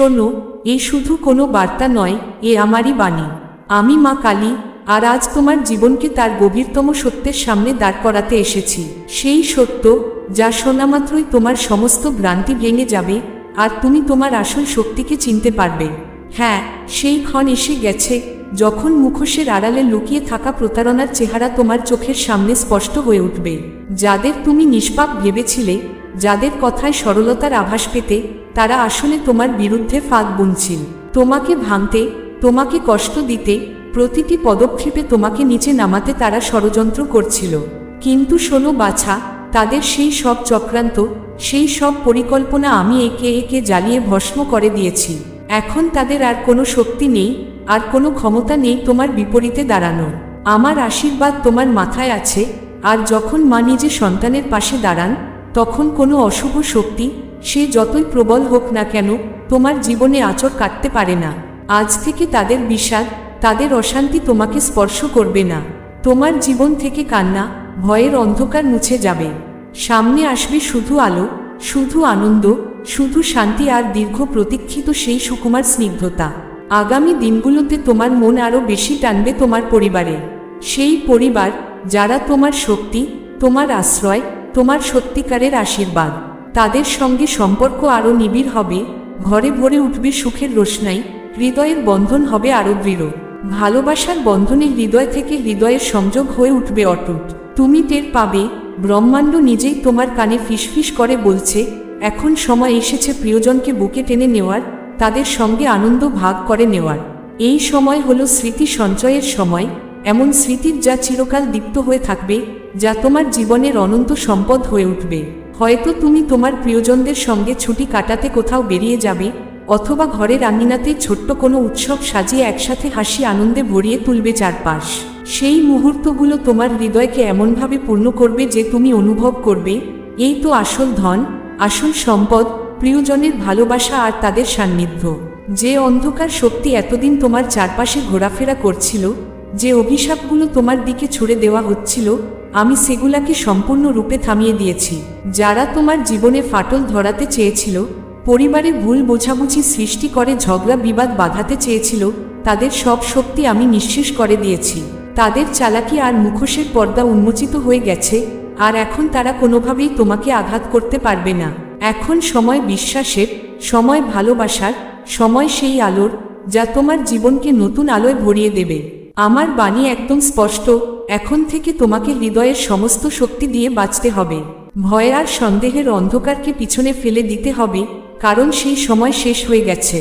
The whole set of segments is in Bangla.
শোনো, এ শুধু কোনো বার্তা নয়, এ আমারই বাণী। আমি মা কালী, আর আজ তোমার জীবনকে তার গভীরতম সত্যের সামনে দাঁড় করাতে এসেছি। সেই সত্য, যা শোনা মাত্রই তোমার সমস্ত ভ্রান্তি ভেঙে যাবে, আর তুমি তোমার আসল শক্তিকে চিনতে পারবে। হ্যাঁ সেই ক্ষণ এসে গেছে, যখন মুখোশের আড়ালে লুকিয়ে থাকা প্রতারণার চেহারা তোমার চোখের সামনে স্পষ্ট হয়ে উঠবে। যাদের তুমি নিষ্পাপ ভেবেছিলে, যাদের কথায় সরলতার আভাস পেতে তারা আসলে তোমার বিরুদ্ধে ফাঁক বুনছিল। তোমাকে ভাঙতে, তোমাকে কষ্ট দিতে, প্রতিটি পদক্ষেপে তোমাকে নিচে নামাতে তারা ষড়যন্ত্র করছিল। কিন্তু শোনো বাছা, তাদের সেই সব চক্রান্ত, সেই সব পরিকল্পনা আমি একে একে জ্বালিয়ে ভস্ম করে দিয়েছি। এখন তাদের আর কোনো শক্তি নেই, আর কোনো ক্ষমতা নেই তোমার বিপরীতে দাঁড়ানোর। আমার আশীর্বাদ তোমার মাথায় আছে, আর যখন মা নিজে সন্তানের পাশে দাঁড়ান, তখন কোনো অশুভ শক্তি সে যতই প্রবল হোক না কেন, তোমার জীবনে আচর কাটতে পারে না। আজ থেকে তাদের বিষাদ, তাদের অশান্তি তোমাকে স্পর্শ করবে না। তোমার জীবন থেকে কান্না, ভয়ের অন্ধকার মুছে যাবে। সামনে আসবে শুধু আলো, শুধু আনন্দ, শুধু শান্তি আর দীর্ঘ প্রতীক্ষিত সেই সুকুমার স্নিগ্ধতা। আগামী দিনগুলোতে তোমার মন আরও বেশি টানবে তোমার পরিবারে। সেই পরিবার, যারা তোমার শক্তি, তোমার আশ্রয়, তোমার সত্যিকারের আশীর্বাদ। তাদের সঙ্গে সম্পর্ক আরও নিবিড় হবে, ঘরে ভরে উঠবে সুখের রোশনাই, হৃদয়ের বন্ধন হবে আরও দৃঢ়। ভালোবাসার বন্ধনে হৃদয় থেকে হৃদয়ের সংযোগ হয়ে উঠবে অটুট। তুমি টের পাবে, ব্রহ্মাণ্ড নিজেই তোমার কানে ফিসফিস করে বলছে, এখন সময় এসেছে প্রিয়জনকে বুকে টেনে নেওয়ার, তাদের সঙ্গে আনন্দ ভাগ করে নেওয়ার। এই সময় হলো স্মৃতি সঞ্চয়ের সময়, এমন স্মৃতির যা চিরকাল দীপ্ত হয়ে থাকবে যা তোমার জীবনের অনন্ত সম্পদ হয়ে উঠবে। হয়তো তুমি তোমার প্রিয়জনদের সঙ্গে ছুটি কাটাতে কোথাও বেরিয়ে যাবে, অথবা ঘরের আঙিনাতে ছোট্ট কোনো উৎসব সাজিয়ে একসাথে হাসি আনন্দে ভরিয়ে তুলবে চারপাশ। সেই মুহূর্তগুলো তোমার হৃদয়কে এমনভাবে পূর্ণ করবে যে তুমি অনুভব করবে, এই তো আসল ধন, আসল সম্পদ, প্রিয়জনের ভালোবাসা আর তাদের সান্নিধ্য। যে অন্ধকার শক্তি এতদিন তোমার চারপাশে ঘোরাফেরা করছিল, যে অভিশাপগুলো তোমার দিকে ছুড়ে দেওয়া হচ্ছিল আমি সেগুলাকে সম্পূর্ণরূপে থামিয়ে দিয়েছি। যারা তোমার জীবনে ফাটল ধরাতে চেয়েছিল, পরিবারে ভুল বোঝাবুঝি সৃষ্টি করে ঝগড়া বিবাদ বাঁধাতে চেয়েছিল, তাদের সব শক্তি আমি নিঃশেষ করে দিয়েছি। তাদের চালাকি আর মুখোশের পর্দা উন্মোচিত হয়ে গেছে, আর এখন তারা কোনোভাবেই তোমাকে আঘাত করতে পারবে না। এখন সময় বিশ্বাসের, সময় ভালোবাসার, সময় সেই আলোর, যা তোমার জীবনকে নতুন আলোয় ভরিয়ে দেবে। আমার বাণী একদম স্পষ্ট এখন থেকে তোমাকে হৃদয়ের সমস্ত শক্তি দিয়ে বাঁচতে হবে। ভয় আর সন্দেহের অন্ধকারকে পিছনে ফেলে দিতে হবে, কারণ সেই সময় শেষ হয়ে গেছে।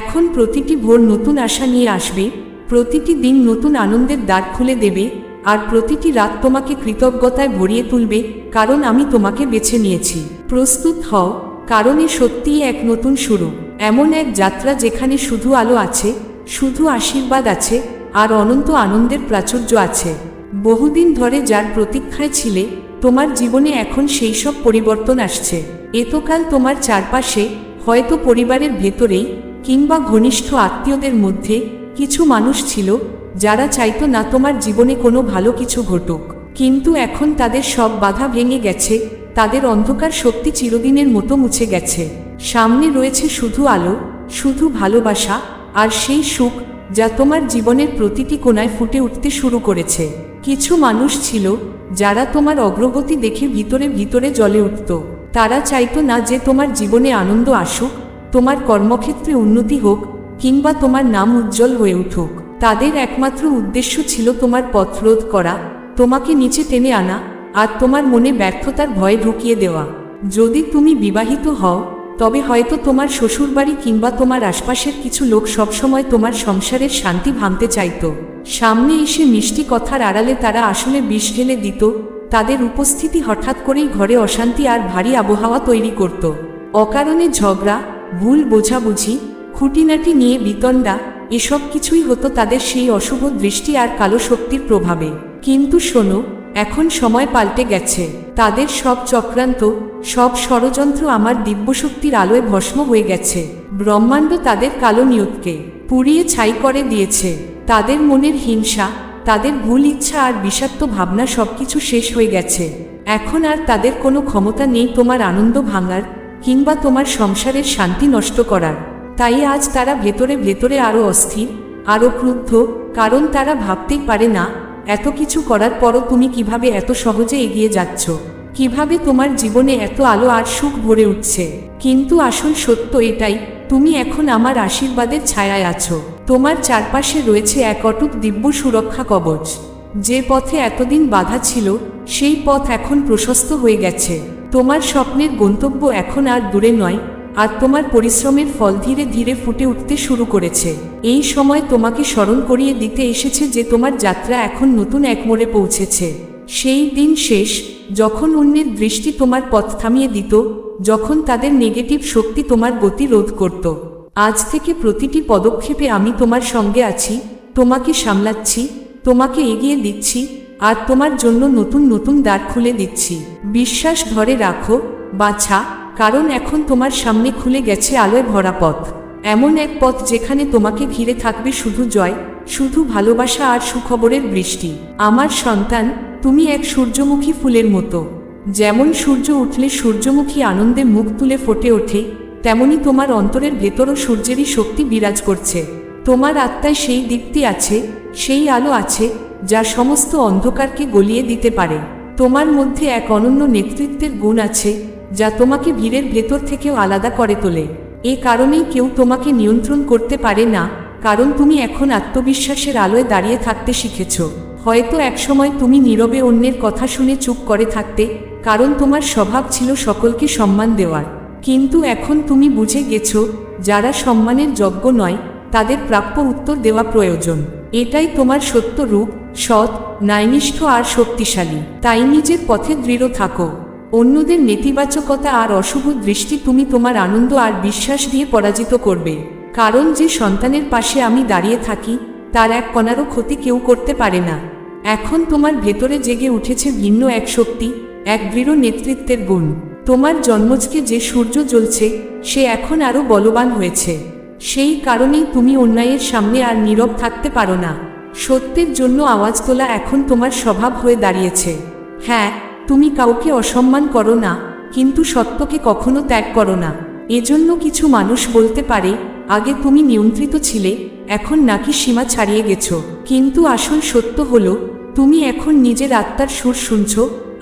এখন প্রতিটি ভোর নতুন আশা নিয়ে আসবে, প্রতিটি দিন নতুন আনন্দের দ্বার খুলে দেবে, আর প্রতিটি রাত তোমাকে কৃতজ্ঞতায় ভরিয়ে তুলবে, কারণ আমি তোমাকে বেছে নিয়েছি। প্রস্তুত হও, কারণ এ সত্যিই এক নতুন শুরু। এমন এক যাত্রা যেখানে শুধু আলো আছে, শুধু আশীর্বাদ আছে, আর অনন্ত আনন্দের প্রাচুর্য আছে। বহুদিন ধরে যার প্রতীক্ষায় ছিলে, তোমার জীবনে এখন সেই সব পরিবর্তন আসছে। এতকাল তোমার চারপাশে, হয়তো পরিবারের ভেতরেই, কিংবা ঘনিষ্ঠ আত্মীয়দের মধ্যে কিছু মানুষ ছিল, যারা চাইতো না তোমার জীবনে কোনো ভালো কিছু ঘটুক। কিন্তু এখন তাদের সব বাধা ভেঙে গেছে, তাদের অন্ধকার শক্তি চিরদিনের মতো মুছে গেছে। সামনে রয়েছে শুধু আলো, শুধু ভালোবাসা, আর সেই সুখ, যা তোমার জীবনের প্রতিটি কোনায় ফুটে উঠতে শুরু করেছে। কিছু মানুষ ছিল, যারা তোমার অগ্রগতি দেখে ভিতরে ভিতরে জ্বলে উঠত। তারা চাইতো না যে তোমার জীবনে আনন্দ আসুক, তোমার কর্মক্ষেত্রে উন্নতি হোক, কিংবা তোমার নাম উজ্জ্বল হয়ে উঠুক। তাদের একমাত্র উদ্দেশ্য ছিল তোমার পথরোধ করা, তোমাকে নিচে টেনে আনা, আর তোমার মনে ব্যর্থতার ভয় ঢুকিয়ে দেওয়া। যদি তুমি বিবাহিত হও তবে হয়তো তোমার শ্বশুরবাড়ি কিংবা তোমার আশপাশের কিছু লোক সবসময় তোমার সংসারের শান্তি ভাঙতে চাইত। সামনে এসে মিষ্টি কথার আড়ালে তারা আসলে বিষ ঢেলে দিত, তাদের উপস্থিতি হঠাৎ করেই ঘরে অশান্তি আর ভারী আবহাওয়া তৈরি করত। অকারণে ঝগড়া, ভুল বোঝাবুঝি, খুঁটিনাটি নিয়ে বিতণ্ডা, এসব কিছুই হতো তাদের সেই অশুভ দৃষ্টি আর কালো শক্তির প্রভাবে। কিন্তু শোনো এখন সময় পাল্টে গেছে। তাদের সব চক্রান্ত, সব ষড়যন্ত্র আমার দিব্যশক্তির আলোয় ভস্ম হয়ে গেছে। ব্রহ্মাণ্ড তাদের কালো নিয়তকে পুড়িয়ে ছাই করে দিয়েছে। তাদের মনের হিংসা, তাদের ভুল ইচ্ছা আর বিষাক্ত ভাবনা সবকিছু শেষ হয়ে গেছে। এখন আর তাদের কোনো ক্ষমতা নেই তোমার আনন্দ ভাঙার কিংবা তোমার সংসারের শান্তি নষ্ট করার। তাই আজ তারা ভেতরে ভেতরে আরও অস্থির আরও ক্রুদ্ধ, কারণ তারা ভাবতেই পারে না এত কিছু করার পরও তুমি কীভাবে এত সহজে এগিয়ে যাচ্ছ? কীভাবে তোমার জীবনে এত আলো আর সুখ ভরে উঠছে? কিন্তু আসল সত্য এটাই, তুমি এখন আমার আশীর্বাদের ছায়ায় আছো। তোমার চারপাশে রয়েছে এক অটুট দিব্য সুরক্ষা কবচ। যে পথে এতদিন বাধা ছিল, সেই পথ এখন প্রশস্ত হয়ে গেছে। তোমার স্বপ্নের গন্তব্য এখন আর দূরে নয়, আর তোমার পরিশ্রমের ফল ধীরে ধীরে ফুটে উঠতে শুরু করেছে। এই সময় তোমাকে স্মরণ করিয়ে দিতে এসেছে যে তোমার যাত্রা এখন নতুন এক মোড়ে পৌঁছেছে। সেই দিন শেষ, যখন অন্যের দৃষ্টি তোমার পথ থামিয়ে দিত, যখন তাদের নেগেটিভ শক্তি তোমার গতি রোধ করত। আজ থেকে প্রতিটি পদক্ষেপে আমি তোমার সঙ্গে আছি, তোমাকে সামলাচ্ছি, তোমাকে এগিয়ে দিচ্ছি, আর তোমার জন্য নতুন নতুন দ্বার খুলে দিচ্ছি। বিশ্বাস ধরে রাখো, বাছা, কারণ এখন তোমার সামনে খুলে গেছে আলোয় ভরা পথ। এমন এক পথ যেখানে তোমাকে ঘিরে থাকবে শুধু জয়, শুধু ভালোবাসা আর সুখবরের বৃষ্টি। আমার সন্তান, তুমি এক সূর্যমুখী ফুলের মতো। যেমন সূর্য উঠলে সূর্যমুখী আনন্দে মুখ তুলে ফোটে ওঠে, তেমনি তোমার অন্তরের ভেতরও সূর্যেরই শক্তি বিরাজ করছে। তোমার আত্মায় সেই দীপ্তি আছে, সেই আলো আছে, যা সমস্ত অন্ধকারকে গলিয়ে দিতে পারে। তোমার মধ্যে এক অনন্য নেতৃত্বের গুণ আছে, যা তোমাকে ভিড়ের ভেতর থেকেও আলাদা করে তোলে। এ কারণেই কেউ তোমাকে নিয়ন্ত্রণ করতে পারে না, কারণ তুমি এখন আত্মবিশ্বাসের আলোয় দাঁড়িয়ে থাকতে শিখেছ। হয়তো একসময় তুমি নীরবে অন্যের কথা শুনে চুপ করে থাকতে, কারণ তোমার স্বভাব ছিল সকলকে সম্মান দেওয়ার। কিন্তু এখন তুমি বুঝে গেছো, যারা সম্মানের যোগ্য নয়, তাদের প্রাপ্য উত্তর দেওয়া প্রয়োজন। এটাই তোমার সত্য রূপ, সৎ, ন্যায়নিষ্ঠ আর শক্তিশালী। তাই নিজের পথে দৃঢ় থাকো। অন্যদের নেতিবাচকতা আর অশুভ দৃষ্টি তুমি তোমার আনন্দ আর বিশ্বাস দিয়ে পরাজিত করবে। কারণ যে সন্তানের পাশে আমি দাঁড়িয়ে থাকি, তার এক কণারও ক্ষতি কেউ করতে পারে না। এখন তোমার ভেতরে জেগে উঠেছে ভিন্ন এক শক্তি, এক দৃঢ় নেতৃত্বের গুণ। তোমার জন্মজকে যে সূর্য জ্বলছে, সে এখন আরও বলবান হয়েছে। সেই কারণেই তুমি অন্যায়ের সামনে আর নীরব থাকতে পারো না। সত্যের জন্য আওয়াজ তোলা এখন তোমার স্বভাব হয়ে দাঁড়িয়েছে। হ্যাঁ তুমি কাউকে অসম্মান করো না, কিন্তু সত্যকে কখনো ত্যাগ করো না। এজন্য কিছু মানুষ বলতে পারে, আগে তুমি নিয়ন্ত্রিত ছিলে, এখন নাকি সীমা ছাড়িয়ে গেছো। কিন্তু আসল সত্য হলো, তুমি এখন নিজের আত্মার সুর শুনছ,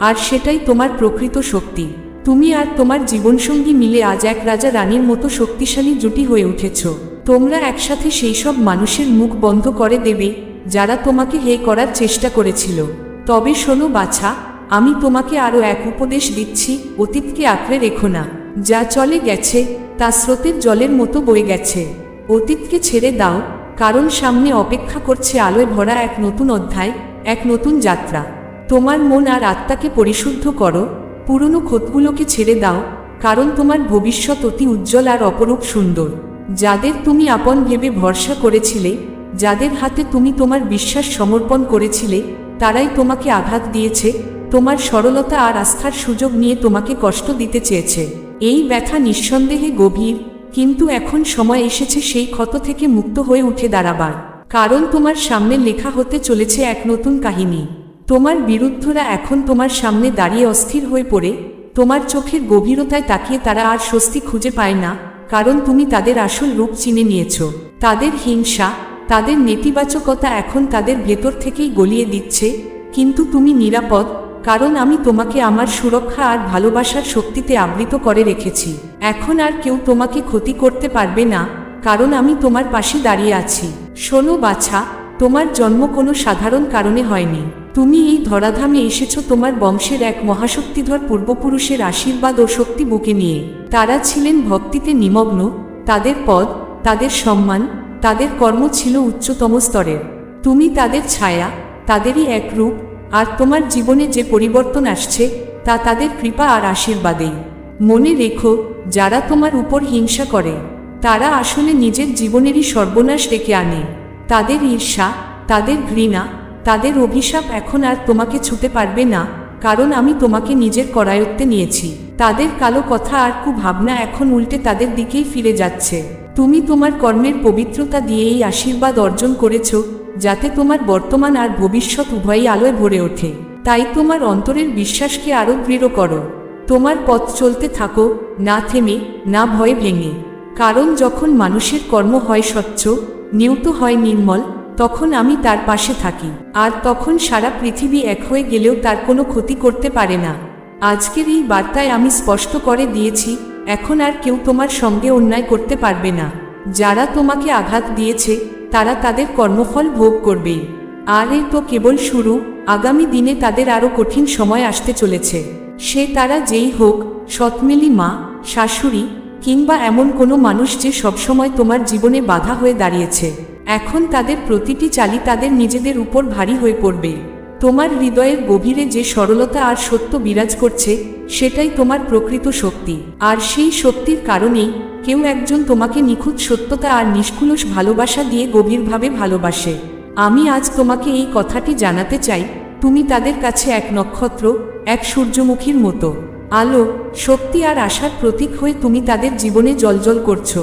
আর সেটাই তোমার প্রকৃত শক্তি। তুমি আর তোমার জীবনসঙ্গী মিলে আজ এক রাজা রানীর মতো শক্তিশালী জুটি হয়ে উঠেছ। তোমরা একসাথে সেই সব মানুষের মুখ বন্ধ করে দেবে, যারা তোমাকে হে করার চেষ্টা করেছিল। তবে শোনো, বাছা আমি তোমাকে আরও এক উপদেশ দিচ্ছি, অতীতকে আঁকড়ে রেখো না। যা চলে গেছে, তা স্রোতের জলের মতো বয়ে গেছে। অতীতকে ছেড়ে দাও, কারণ সামনে অপেক্ষা করছে আলোয় ভরা এক নতুন অধ্যায়, এক নতুন যাত্রা। তোমার মন আর আত্মাকে পরিশুদ্ধ করো, পুরনো ক্ষতগুলোকে ছেড়ে দাও, কারণ তোমার ভবিষ্যৎ অতি উজ্জ্বল আর অপরূপ সুন্দর। যাদের তুমি আপন ভেবে ভরসা করেছিলে, যাদের হাতে তুমি তোমার বিশ্বাস সমর্পণ করেছিলে, তারাই তোমাকে আঘাত দিয়েছে তোমার সরলতা আর আস্থার সুযোগ নিয়ে তোমাকে কষ্ট দিতে চেয়েছে। এই ব্যথা নিঃসন্দেহে গভীর, কিন্তু এখন সময় এসেছে সেই ক্ষত থেকে মুক্ত হয়ে উঠে দাঁড়াবার। কারণ তোমার সামনে লেখা হতে চলেছে এক নতুন কাহিনী। তোমার বিরুদ্ধরা এখন তোমার সামনে দাঁড়িয়ে অস্থির হয়ে পড়ে, তোমার চোখের গভীরতায় তাকিয়ে তারা আর স্বস্তি খুঁজে পায় না, কারণ তুমি তাদের আসল রূপ চিনে নিয়েছ। তাদের হিংসা, তাদের নেতিবাচকতা এখন তাদের ভেতর থেকেই গলিয়ে দিচ্ছে, কিন্তু তুমি নিরাপদ কারণ আমি তোমাকে আমার সুরক্ষা আর ভালোবাসার শক্তিতে আবৃত করে রেখেছি। এখন আর কেউ তোমাকে ক্ষতি করতে পারবে না, কারণ আমি তোমার পাশে দাঁড়িয়ে আছি। শোনো বাছা, তোমার জন্ম কোনো সাধারণ কারণে হয়নি। তুমি এই ধরাধামে এসেছ তোমার বংশের এক মহাশক্তিধর পূর্বপুরুষের আশীর্বাদ ও শক্তি বুকে নিয়ে। তারা ছিলেন ভক্তিতে নিমগ্ন, তাদের পদ, তাদের সম্মান, তাদের কর্ম ছিল উচ্চতম স্তরের। তুমি তাদের ছায়া, তাদেরই এক রূপ আর তোমার জীবনে যে পরিবর্তন আসছে, তা তাদের কৃপা আর আশীর্বাদেই। মনে রেখো, যারা তোমার উপর হিংসা করে, তারা আসলে নিজের জীবনেরই সর্বনাশ ডেকে আনে। তাদের ঈর্ষা, তাদের ঘৃণা, তাদের অভিশাপ এখন আর তোমাকে ছুতে পারবে না, কারণ আমি তোমাকে নিজের করায়ত্তে নিয়েছি। তাদের কালো কথা আর কুভাবনা এখন উল্টে তাদের দিকেই ফিরে যাচ্ছে। তুমি তোমার কর্মের পবিত্রতা দিয়ে এই আশীর্বাদ অর্জন করেছ যাতে তোমার বর্তমান আর ভবিষ্যৎ উভয়ই আলোয় ভরে ওঠে। তাই তোমার অন্তরের বিশ্বাসকে আরও দৃঢ় করো। তোমার পথ চলতে থাকো, না থেমে, না ভয়ে ভেঙে। কারণ যখন মানুষের কর্ম হয় স্বচ্ছ, নিয়ত হয় নির্মল, তখন আমি তার পাশে থাকি। আর তখন সারা পৃথিবী এক হয়ে গেলেও তার কোনো ক্ষতি করতে পারে না। আজকের এই বার্তায় আমি স্পষ্ট করে দিয়েছি, এখন আর কেউ তোমার সঙ্গে অন্যায় করতে পারবে না। যারা তোমাকে আঘাত দিয়েছে তারা তাদের কর্মফল ভোগ করবেই আর এ তো কেবল শুরু, আগামী দিনে তাদের আরও কঠিন সময় আসতে চলেছে। সে তারা যেই হোক, সৎমেলি মা, শাশুড়ি, কিংবা এমন কোনো মানুষ যে সবসময় তোমার জীবনে বাধা হয়ে দাঁড়িয়েছে। এখন তাদের প্রতিটি চালি তাদের নিজেদের উপর ভারী হয়ে পড়বে। তোমার হৃদয়ের গভীরে যে সরলতা আর সত্য বিরাজ করছে, সেটাই তোমার প্রকৃত শক্তি। আর সেই শক্তির কারণেই কেউ একজন তোমাকে নিখুঁত সত্যতা আর নিষ্কুলস ভালোবাসা দিয়ে গভীরভাবে ভালোবাসে। আমি আজ তোমাকে এই কথাটি জানাতে চাই, তুমি তাদের কাছে এক নক্ষত্র, এক সূর্যমুখীর মতো। আলো, শক্তি আর আশার প্রতীক হয়ে তুমি তাদের জীবনে জলজল করছ।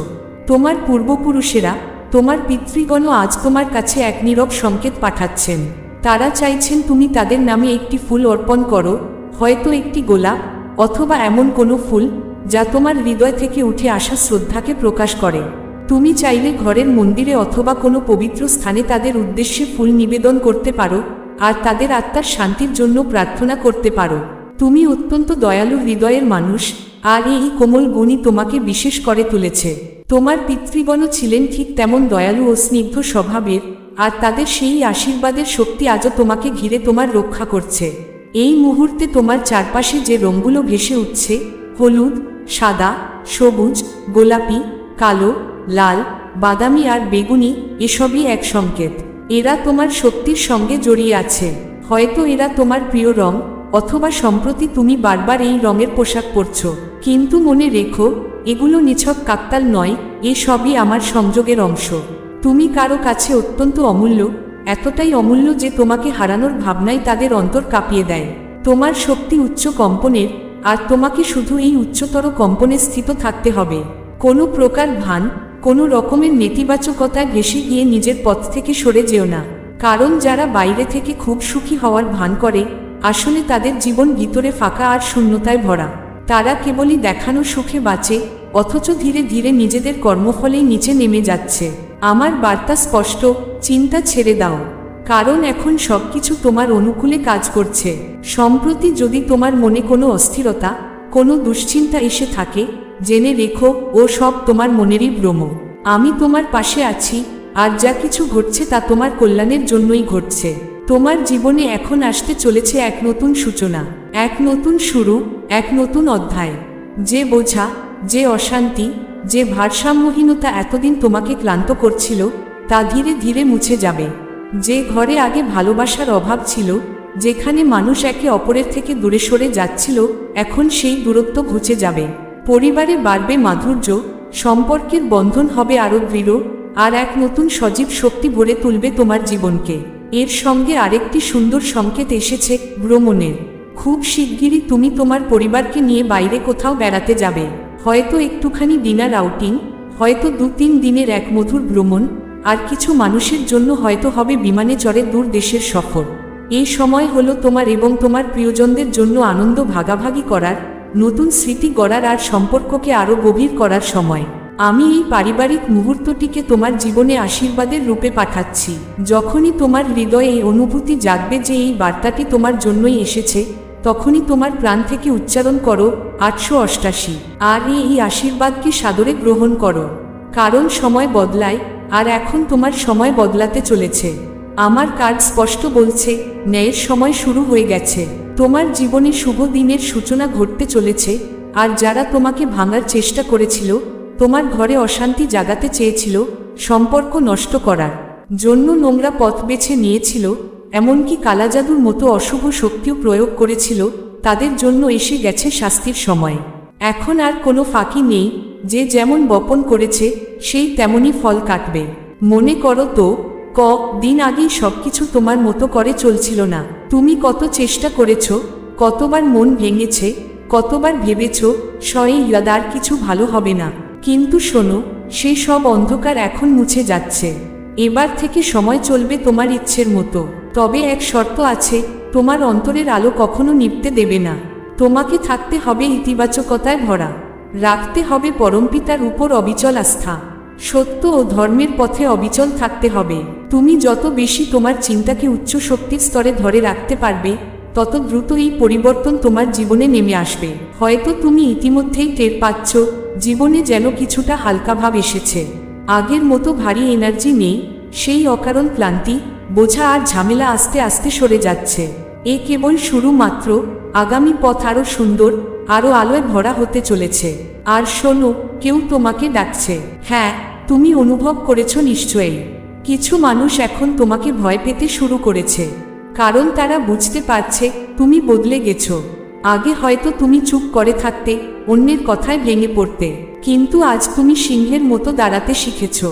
তোমার পূর্বপুরুষেরা, তোমার পিতৃগণ আজ তোমার কাছে এক নীরব সংকেত পাঠাচ্ছেন। তারা চাইছেন তুমি তাদের নামে একটি ফুল অর্পণ করো, হয়তো একটি গোলাপ, অথবা এমন কোনো ফুল, যা তোমার হৃদয় থেকে উঠে আসা শ্রদ্ধাকে প্রকাশ করে। তুমি চাইলে ঘরের মন্দিরে অথবা কোনো পবিত্র স্থানে তাদের উদ্দেশ্যে ফুল নিবেদন করতে পারো, আর তাদের আত্মার শান্তির জন্য প্রার্থনা করতে পারো। তুমি অত্যন্ত দয়ালু হৃদয়ের মানুষ, আর এই কোমল গুণই তোমাকে বিশেষ করে তুলেছে। তোমার পিতৃগণও ছিলেন ঠিক তেমন দয়ালু ও স্নিগ্ধ স্বভাবের আর তাদের সেই আশীর্বাদের শক্তি আজও তোমাকে ঘিরে তোমার রক্ষা করছে। এই মুহূর্তে তোমার চারপাশে যে রঙগুলো ভেসে উঠছে, হলুদ, সাদা, সবুজ, গোলাপি, কালো, লাল, বাদামি আর বেগুনি, এসবই এক সংকেত। এরা তোমার শক্তির সঙ্গে জড়িয়ে আছে। হয়তো এরা তোমার প্রিয় রং, অথবা সম্প্রতি তুমি বারবার এই রঙের পোশাক পরছ। কিন্তু মনে রেখো, এগুলো নিছক কাকতাল নয়, এ সবই আমার সংযোগের অংশ। তুমি কারও কাছে অত্যন্ত অমূল্য, এতটাই অমূল্য যে তোমাকে হারানোর ভাবনাই তাদের অন্তর কাঁপিয়ে দেয়। তোমার শক্তি উচ্চ কম্পনের, আর তোমাকে শুধু এই উচ্চতর কম্পনে স্থিত থাকতে হবে। কোনো প্রকার ভান, কোনো রকমের নেতিবাচকতায় ভেসে গিয়ে নিজের পথ থেকে সরে যেও না। কারণ যারা বাইরে থেকে খুব সুখী হওয়ার ভান করে, আসলে তাদের জীবন ভিতরে ফাঁকা আর শূন্যতায় ভরা। তারা কেবলই দেখানো সুখে বাঁচে, অথচ ধীরে ধীরে নিজেদের কর্মফলেই নিচে নেমে যাচ্ছে। আমার বার্তা স্পষ্ট, চিন্তা ছেড়ে দাও। কারণ এখন সবকিছু তোমার অনুকূলে কাজ করছে। সম্প্রতি যদি তোমার মনে কোনো অস্থিরতা, কোনো দুশ্চিন্তা এসে থাকে, জেনে রেখো, ও সব তোমার মনেরই ভ্রম। আমি তোমার পাশে আছি, আর যা কিছু ঘটছে তা তোমার কল্যাণের জন্যই ঘটছে। তোমার জীবনে এখন আসতে চলেছে এক নতুন সূচনা, এক নতুন শুরু, এক নতুন অধ্যায়। যে বোঝা, যে অশান্তি যে ভারসাম্যহীনতা এতদিন তোমাকে ক্লান্ত করছিল, তা ধীরে ধীরে মুছে যাবে। যে ঘরে আগে ভালোবাসার অভাব ছিল, যেখানে মানুষ একে অপরের থেকে দূরে সরে যাচ্ছিল, এখন সেই দূরত্ব ঘুচে যাবে। পরিবারে বাড়বে মাধুর্য, সম্পর্কের বন্ধন হবে আরও দৃঢ়, আর এক নতুন সজীব শক্তি ভরে তুলবে তোমার জীবনকে। এর সঙ্গে আরেকটি সুন্দর সংকেত এসেছে, ভ্রমণের। খুব শিগগিরই তুমি তোমার পরিবারকে নিয়ে বাইরে কোথাও বেড়াতে যাবে। হয়তো একটুখানি ডিনার আউটিং, হয়তো দু তিন দিনের এক মধুর ভ্রমণ, আর কিছু মানুষের জন্য হয়তো হবে বিমানে চড়ে দূর দেশের সফর। এই সময় হলো তোমার এবং তোমার প্রিয়জনদের জন্য আনন্দ ভাগাভাগি করার, নতুন স্মৃতি গড়ার আর সম্পর্ককে আরও গভীর করার সময়। আমি এই পারিবারিক মুহূর্তটিকে তোমার জীবনে আশীর্বাদের রূপে পাঠাচ্ছি। যখনই তোমার হৃদয়ে এই অনুভূতি জাগবে যে এই বার্তাটি তোমার জন্যই এসেছে তখনই তোমার প্রাণ থেকে উচ্চারণ করো আটশো অষ্টাশি। আর এই আশীর্বাদকে সাদরে গ্রহণ করো। কারণ সময় বদলায়, আর এখন তোমার সময় বদলাতে চলেছে। আমার কার্ড স্পষ্ট বলছে, ন্যায়ের সময় শুরু হয়ে গেছে। তোমার জীবনে শুভ দিনের সূচনা ঘটতে চলেছে, আর যারা তোমাকে ভাঙার চেষ্টা করেছিল, তোমার ঘরে অশান্তি জাগাতে চেয়েছিল, সম্পর্ক নষ্ট করার জন্য নোংরা পথ বেছে নিয়েছিল এমনকি কালাজাদুর মতো অশুভ শক্তিও প্রয়োগ করেছিল, তাদের জন্য এসে গেছে শাস্তির সময়। এখন আর কোনো ফাঁকি নেই, যে যেমন বপন করেছে, সেই তেমনই ফল কাটবে। মনে করো তো, ক, দিন আগেই সবকিছু তোমার মতো করে চলছিল না। তুমি কত চেষ্টা করেছ, কতবার মন ভেঙেছে, কতবার ভেবেছ, স্বয়ে ইয়াদার কিছু ভালো হবে না। কিন্তু শোনো সেই সব অন্ধকার এখন মুছে যাচ্ছে। এবার থেকে সময় চলবে তোমার ইচ্ছের মতো। তবে এক শর্ত আছে, তোমার অন্তরের আলো কখনো নিপতে দেবে না। তোমাকে থাকতে হবে ইতিবাচকতায় ভরা। রাখতে হবে পরমপিতার উপর অবিচল আস্থা। সত্য ও ধর্মের পথে অবিচল থাকতে হবে। তুমি যত বেশি তোমার চিন্তাকে উচ্চ শক্তির স্তরে ধরে রাখতে পারবে, তত দ্রুত এই পরিবর্তন তোমার জীবনে নেমে আসবে। হয়তো তুমি ইতিমধ্যেই টের পাচ্ছ, জীবনে যেন কিছুটা হালকা ভাব এসেছে। আগের মতো ভারী এনার্জি নেই, সেই অকারণ ক্লান্তি বোঝা আর ঝামেলা আস্তে আস্তে সরে যাচ্ছে। এ কেবল শুরু মাত্র, আগামী পথ আরও সুন্দর আরও আলোয় ভরা হতে চলেছে। আর শোনো, কেউ তোমাকে ডাকছে। হ্যাঁ তুমি অনুভব করেছ নিশ্চয়ই। কিছু মানুষ এখন তোমাকে ভয় পেতে শুরু করেছে। কারণ তারা বুঝতে পারছে, তুমি বদলে গেছো। আগে হয়তো তুমি চুপ করে থাকতে, অন্যের কথায় ভেঙে পড়তে। কিন্তু আজ তুমি সিংহের মতো দাঁড়াতে শিখেছ।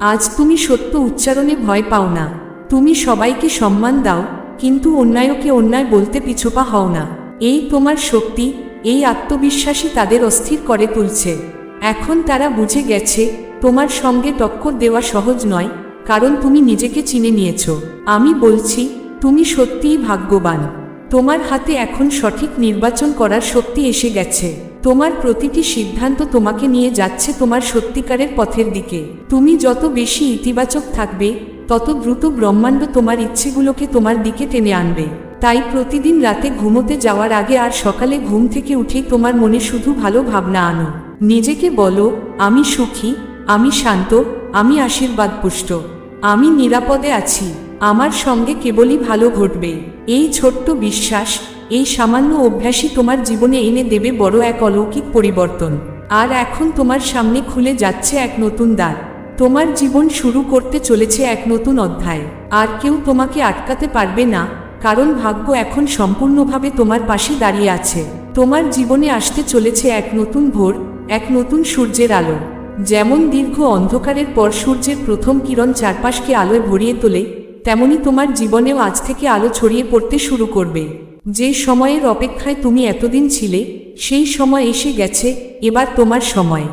আজ তুমি সত্য উচ্চারণে ভয় পাও না। তুমি সবাইকে সম্মান দাও, কিন্তু অন্যায়কে অন্যায় বলতে পিছুপা হও না। এই তোমার শক্তি, এই আত্মবিশ্বাসী তাদের অস্থির করে তুলছে। এখন তারা বুঝে গেছে, তোমার সঙ্গে টক্কর দেওয়া সহজ নয়, কারণ তুমি নিজেকে চিনে নিয়েছ। আমি বলছি, তুমি সত্যিই ভাগ্যবান। তোমার হাতে এখন সঠিক নির্বাচন করার শক্তি এসে গেছে। তোমার প্রতিটি সিদ্ধান্ত তোমাকে নিয়ে যাচ্ছে তোমার সত্যিকারের পথের দিকে। তুমি যত বেশি ইতিবাচক থাকবে তত দ্রুত ব্রহ্মাণ্ড তোমার ইচ্ছেগুলোকে তোমার দিকে টেনে আনবে। তাই প্রতিদিন রাতে ঘুমোতে যাওয়ার আগে আর সকালে ঘুম থেকে উঠেই তোমার মনে শুধু ভালো ভাবনা আনো। নিজেকে বলো, আমি সুখী, আমি শান্ত, আমি আশীর্বাদ পুষ্ট আমি নিরাপদে আছি, আমার সঙ্গে কেবলই ভালো ঘটবে। এই ছোট্ট বিশ্বাস, এই সামান্য অভ্যাসই তোমার জীবনে এনে দেবে বড় এক অলৌকিক পরিবর্তন। আর এখন তোমার সামনে খুলে যাচ্ছে এক নতুন দ্বার। তোমার জীবন শুরু করতে চলেছে এক নতুন অধ্যায়। আর কেউ তোমাকে আটকাতে পারবে না, কারণ ভাগ্য এখন সম্পূর্ণভাবে তোমার পাশে দাঁড়িয়ে আছে। তোমার জীবনে আসতে চলেছে এক নতুন ভোর, এক নতুন সূর্যের আলো। যেমন দীর্ঘ অন্ধকারের পর সূর্যের প্রথম কিরণ চারপাশকে আলোয় ভরিয়ে তোলে, তেমনি তোমার জীবনেও আজ থেকে আলো ছড়িয়ে পড়তে শুরু করবে। যে সময়ের অপেক্ষায় তুমি এতদিন ছিলে, সেই সময় এসে গেছে, এবার তোমার সময়।